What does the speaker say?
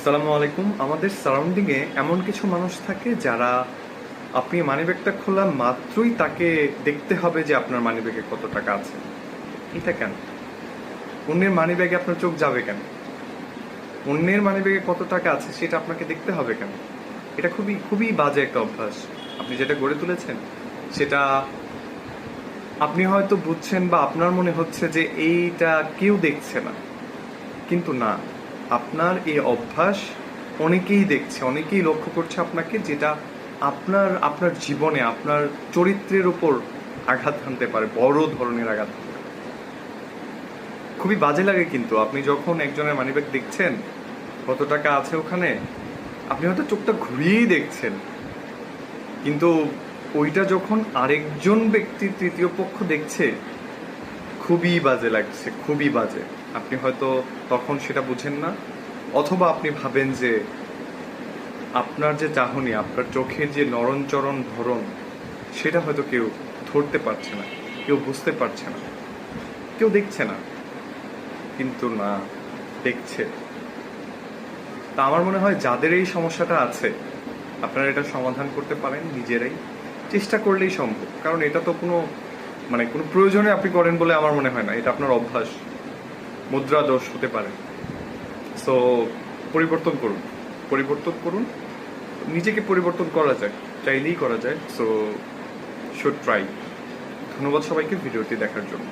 আসসালামু আলাইকুম। আমাদের সারাউন্ডিংয়ে এমন কিছু মানুষ থাকে যারা আপনি মানিব্যাগটা খোলা মাত্রই তাকে দেখতে হবে যে আপনার মানিব্যাগে কত টাকা আছে। এটা কেন? অন্যের মানিব্যাগে আপনার চোখ যাবে কেন? অন্যের মানিব্যাগে কত টাকা আছে সেটা আপনাকে দেখতে হবে কেন? এটা খুবই খুবই বাজে একটা অভ্যাস। আপনি যেটা গড়ে তুলেছেন, সেটা আপনি হয়তো বুঝছেন বা আপনার মনে হচ্ছে যে এইটা কেউ দেখছে না। কিন্তু না আপনার এই অভ্যাস অনেকেই দেখছে, অনেকেই লক্ষ্য করছে আপনাকে যেটা আপনার আপনার জীবনে, আপনার চরিত্রের ওপর আঘাত হানতে পারে, বড় ধরনের আঘাত খুবই বাজে লাগে কিন্তু, আপনি যখন একজনের মানিব্যাগ দেখছেন, কত টাকা আছে ওখানে, আপনি হয়তো চোখটা ঘুরিয়েই দেখছেন। কিন্তু ওইটা যখন আরেকজন ব্যক্তি তৃতীয় পক্ষ দেখছে খুবই বাজে লাগছে, খুবই বাজে। আপনি হয়তো তখন সেটা বুঝেন না, অথবা আপনি ভাবেন যে আপনার যে চাহনি, আপনার চোখের যে নরণচরণ ধরন, সেটা হয়তো কেউ ধরতে পারছে না, কেউ বুঝতে পারছে না, কেউ দেখছে না। কিন্তু না, দেখছে। তা আমার মনে হয় যাদের এই সমস্যাটা আছে, আপনারা এটা সমাধান করতে পারেন নিজেরাই। চেষ্টা করলেই সম্ভব, কারণ এটা তো কোনো মানে কোনো প্রয়োজনে আপনি করেন বলে আমার মনে হয় না, এটা আপনার অভ্যাস। মুদ্রা দোষ হতে পারে। সো পরিবর্তন করুন। পরিবর্তন করুন। নিজেকে পরিবর্তন করা যায়, চাইলেই করা যায়। সো শুড ট্রাই ধন্যবাদ সবাইকে ভিডিওটি দেখার জন্য।